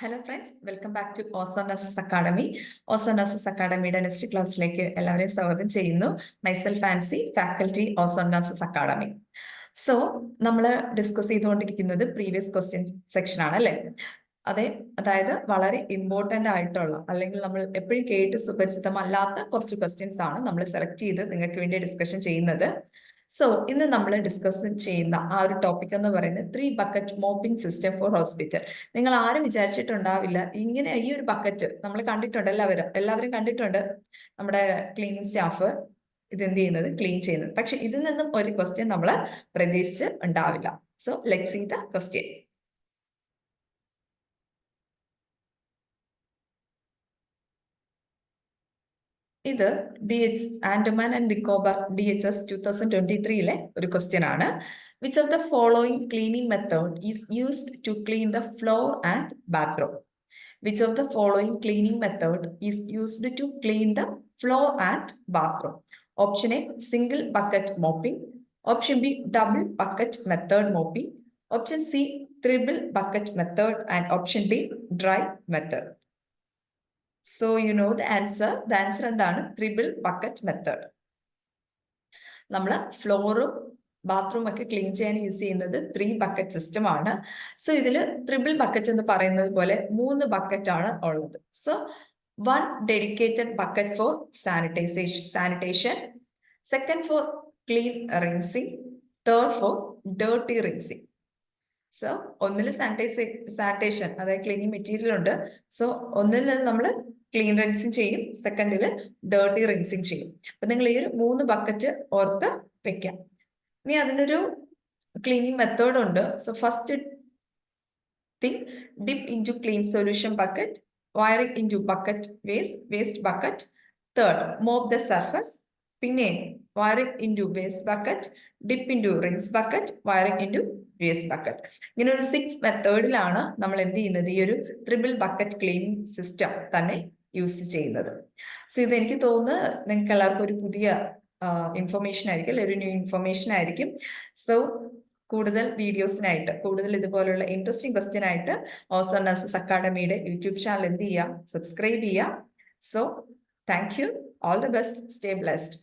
Hello friends welcome back to Ozo nurses academy Ozo nurses അക്കാഡമിയുടെ next ക്ലാസ്സിലേക്ക് എല്ലാവരെയും സ്വാഗതം ചെയ്യുന്നു. Myself Fancy faculty Ozo nurses academy so നമ്മൾ discuss ചെയ്തുകൊണ്ടിരിക്കുന്നത് previous question section ആണ് അല്ലേ? അതെ അതായത് വളരെ ഇമ്പോർട്ടന്റ് ആയിട്ടുള്ള അല്ലെങ്കിൽ നമ്മൾ എപ്പോഴും കേട്ട് സുപരിചിതമല്ലാത്ത കുറച്ച് ക്വസ്റ്റ്യൻസ് ആണ് നമ്മൾ സെലക്ട് ചെയ്ത് നിങ്ങൾക്ക് വേണ്ടി ഡിസ്കഷൻ ചെയ്യുന്നത്. സോ ഇന്ന് നമ്മൾ ഡിസ്കസ് ചെയ്യുന്ന ആ ഒരു ടോപ്പിക് എന്ന് പറയുന്നത് three bucket mopping system for hospital നിങ്ങൾ ആരും വിചാരിച്ചിട്ടുണ്ടാവില്ല. ഇങ്ങനെ ഈ ഒരു ബക്കറ്റ് നമ്മൾ കണ്ടിട്ടുണ്ട് എല്ലാവരും. എല്ലാവരും കണ്ടിട്ടുണ്ട് നമ്മുടെ ക്ലീനിങ് സ്റ്റാഫ് ഇത് എന്ത് ചെയ്യുന്നത്? ക്ലീൻ ചെയ്യുന്നത്. പക്ഷെ ഇതിൽ നിന്നും ഒരു ക്വസ്റ്റ്യൻ നമ്മൾ പ്രതീക്ഷിച്ച് ഉണ്ടാവില്ല. So let see the question ഇത് D H Andaman and Nicobar D H S two thousand twenty ത്രീയിലെ ഒരു ക്വസ്റ്റ്യൻ ആണ്. Which of the following cleaning method is used to clean the floor and bathroom which of the following cleaning method is used to clean the floor and bathroom option A single bucket mopping option B double bucket method mopping option C triple bucket method and option D dry method so you know the answer the answer എന്താണ്? Triple bucket method നമ്മൾ ഫ്ലോറും bathroom ഒക്കെ clean ചെയ്യാൻ use ചെയ്യുന്നത് three bucket system ആണ്. So ഇതിൽ triple bucket എന്ന് പറയുന്നത് പോലെ മൂന്ന് ബക്കറ്റ് ആണ് ഉള്ളത്. So one dedicated bucket for sanitization sanitation second for clean rinsing third for dirty rinsing so ഒന്നിൽ സാനിറ്റൈസേ സാനിറ്റേഷൻ അതായത് ക്ലീനിങ് മെറ്റീരിയൽ ഉണ്ട്. സോ ഒന്നിൽ നമ്മൾ ക്ലീൻ റിൻസിങ് ചെയ്യും. സെക്കൻഡിൽ ഡേർട്ടി റിൻസിങ് ചെയ്യും. അപ്പൊ നിങ്ങൾ ഈ ഒരു മൂന്ന് ബക്കറ്റ് ഓർത്ത് വെക്കാം ഇനി അതിനൊരു ക്ലീനിങ് മെത്തേഡ് ഉണ്ട്. So first thing dip into clean solution bucket wringing into bucket waste waste bucket third mop the surface പിന്നെ wringing into waste bucket dip into rinse bucket wringing into waste bucket ഇങ്ങനെ ഒരു six മെത്തേഡിലാണ് നമ്മൾ എന്ത് ചെയ്യുന്നത്? ഈ ഒരു triple bucket cleaning system തന്നെ യൂസ് ചെയ്യുന്നത്. സോ ഇത് എനിക്ക് തോന്നുന്നു നിങ്ങൾക്ക് എല്ലാവർക്കും ഒരു പുതിയ ഇൻഫർമേഷൻ ആയിരിക്കും അല്ലെങ്കിൽ ഒരു ന്യൂ ഇൻഫർമേഷൻ ആയിരിക്കും. സോ കൂടുതൽ വീഡിയോസിനായിട്ട് കൂടുതൽ ഇതുപോലുള്ള ഇൻട്രസ്റ്റിംഗ് ക്വസ്റ്റ്യൻ ആയിട്ട് ഓസോ നഴ്സസ് അക്കാഡമിയുടെ യൂട്യൂബ് ചാനൽ എന്ത് ചെയ്യുക സബ്സ്ക്രൈബ് ചെയ്യുക so thank you all the best stay blessed